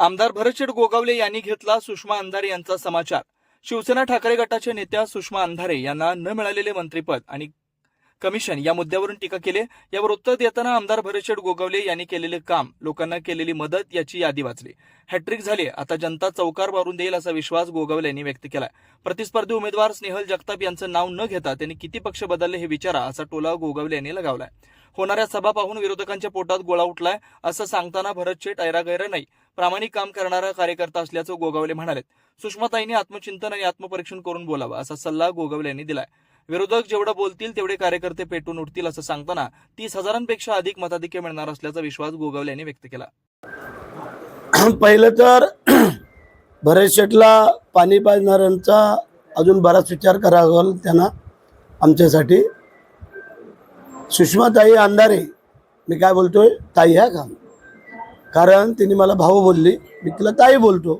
आमदार भरतशेठ गोगावले यांनी घेतला सुषमा अंधारे यांचा समाचार. शिवसेना ठाकरे गटाच्या नेत्या सुषमा अंधारे यांना न मिळालेले मंत्रीपद आणि कमिशन या मुद्द्यावरून टीका केली. यावर उत्तर देताना आमदार भरतशेठ गोगावले यांनी केलेले काम लोकांना केलेली मदत याची यादी वाचली. हॅट्रिक झाली. आता जनता चौकार मारून देईल असा विश्वास गोगावले यांनी व्यक्त केला. प्रतिस्पर्धी उमेदवार स्नेहल जगताप यांचं नाव न घेता त्यांनी किती पक्ष बदलले हे विचारा असा टोला गोगावले यांनी लगावलाय. होणाऱ्या सभा पाहून विरोधकांच्या पोटात गोळा उठलाय असं सांगताना भरत शेठ ऐरागैर नाही. प्रामाणिक काम करणारा कार्यकर्ता असल्याचं गोगावले म्हणाले सुषमाताईंनी आत्मचिंतन आणि आत्मपरीक्षण करून बोलावं असा सल्ला गोगावले यांनी दिलाय. विरोधक जेवढं बोलतील तेवढे कार्यकर्ते पेटून उठतील असं सांगताना तीस हजारांपेक्षा अधिक मताधिक्य मिळणार असल्याचा विश्वास गोगावले यांनी व्यक्त केला. पहिलं तर भरत शेटला पाणी पाजणाऱ्यांचा अजून बराच विचार करावा लागेल त्यांना आमच्यासाठी. सुषमाताई अंधारे. मी काय बोलतोय? ताई ह्या का? कारण तिने मला भाऊ बोलली. मी तिला ताई बोलतो.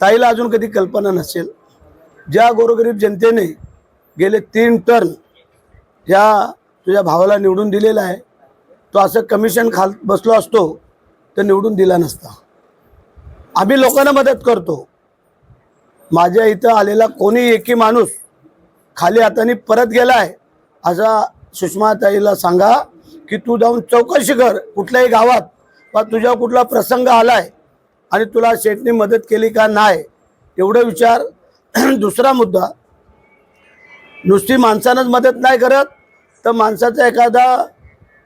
ताईला अजून कधी कल्पना नसेल. ज्या गोरगरीब जनतेने गेले तीन टर्न ज्या तुझ्या भावाला निवडून दिलेला आहे तो असं कमिशन खाल बसलो असतो तर निवडून दिला नसता. आम्ही लोकांना मदत करतो. माझ्या इथं आलेला कोणी एकी माणूस खाली हाताने परत गेला आहे असा सुषमाताईला सांगा की तू जाऊन चौकशी कर कुठल्याही गावात बा तुझ्या कुठला प्रसंग आलाय आणि तुला शेठने मदत केली का नाही एवढं विचार. दुसरा मुद्दा नुसती माणसानंच मदत नाही करत तर माणसाचा एखादा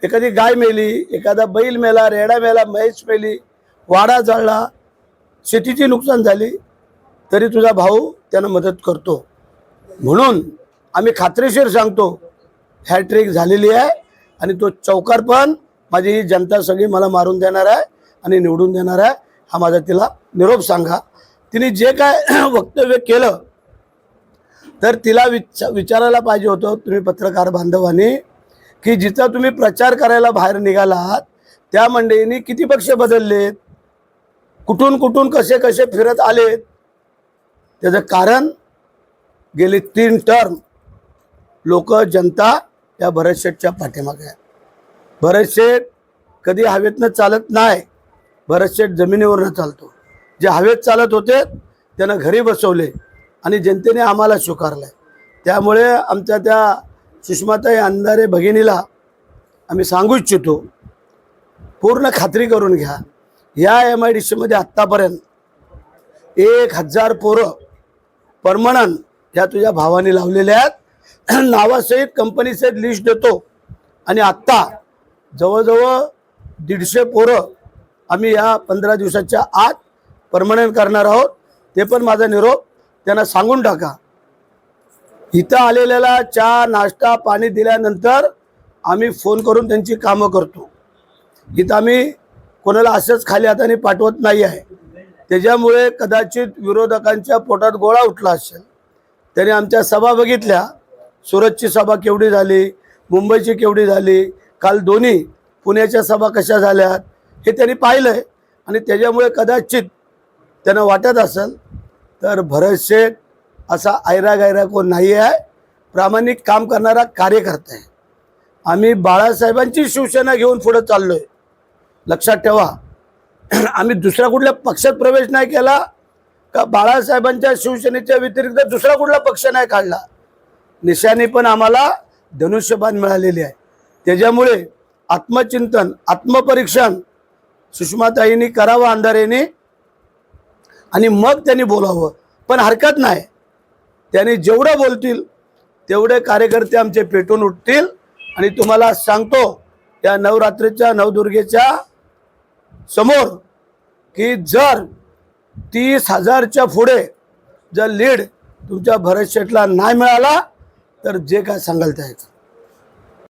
एखादी गाय मेली एखादा बैल मेला रेडा मेला म्हैस मेली वाडा जळला शेतीची नुकसान झाली तरी तुझा भाऊ त्यानं मदत करतो. म्हणून आम्ही खात्रीशीर सांगतो हॅट्रिक झालेली आहे. आणि तो चौकार पण माझी ही जनता सगळी मला मारून देणार आहे आणि निवडून देणार आहे. हा माझा तिला निरोप सांगा. तिने जे काय वक्तव्य केलं तर तिला विच विचारायला पाहिजे होतं तुम्ही पत्रकार बांधवांनी की जिथं तुम्ही प्रचार करायला बाहेर निघालात त्या मंडळींनी किती पक्ष बदललेत? कुठून कुठून कसे कसे फिरत आलेत? त्याचं कारण गेली तीन टर्म लोक जनता या भरत शेठच्या पाठीमागे आहे. भरत शेठ कधी हवेतनं चालत नाही भरत शेठ जमिनीवरनं चालतो. जे हवेत चालत होते त्यांना घरी बसवले आणि जनतेने आम्हाला स्वीकारलं त्यामुळे आमच्या त्या सुषमाताई अंधारे भगिनीला आम्ही सांगू इच्छितो पूर्ण खात्री करून घ्या. या एम आय डी सीमध्ये आत्तापर्यंत एक हजार पोरं परमनंट ह्या तुझ्या भावाने लावलेल्या आहेत. नावासहित कंपनीसहित लिस्ट देतो. आणि आत्ता जवळजवळ दीडशे पोरं आम्ही या पंधरा दिवसाच्या आत परमनंट करणार आहोत. ते पण माझा निरोप. त्यांना सांगून टाका. इथं आलेल्याला चहा नाश्ता पाणी दिल्यानंतर आम्ही फोन करून त्यांची कामं करतो. इथं आम्ही कोणाला असंच खाली हाताने पाठवत नाही आहे. त्याच्यामुळे कदाचित विरोधकांच्या पोटात गोळा उठला असेल. त्याने आमच्या सभा बघितल्या. सुरतची सभा केवढी झाली? मुंबईची केवढी झाली? काल दोन्ही पुण्याच्या सभा कशा झाल्यात हे त्यांनी पाहिलं आहे आणि त्याच्यामुळे कदाचित त्यांना वाटत असेल तर भरत शेठ असा आयरा गायरा कोण नाही आहे प्रामाणिक काम करणारा कार्यकर्ता आहे. आम्ही बाळासाहेबांची शिवसेना घेऊन पुढे आहे लक्षात ठेवा. आम्ही दुसऱ्या कुठल्या पक्षात प्रवेश नाही केला का बाळासाहेबांच्या शिवसेनेच्या व्यतिरिक्त दुसरा कुठला पक्ष नाही काढला? निशाने पण आम्हाला धनुष्यबाण मिळालेली आहे. त्याच्यामुळे आत्मचिंतन आत्मपरीक्षण सुषमाताईंनी करावं अंधारेने आणि मग त्यांनी बोलावं. पण हरकत नाही. त्यांनी जेवढं बोलतील तेवढे कार्यकर्ते आमचे पेटून उठतील. आणि तुम्हाला सांगतो या नवरात्रीच्या नवदुर्गेच्या समोर की जर तीस हजारच्या पुढे जर लीड तुमच्या भरत शेटला नाही मिळाला तर जे काय सांगाल ते ऐका.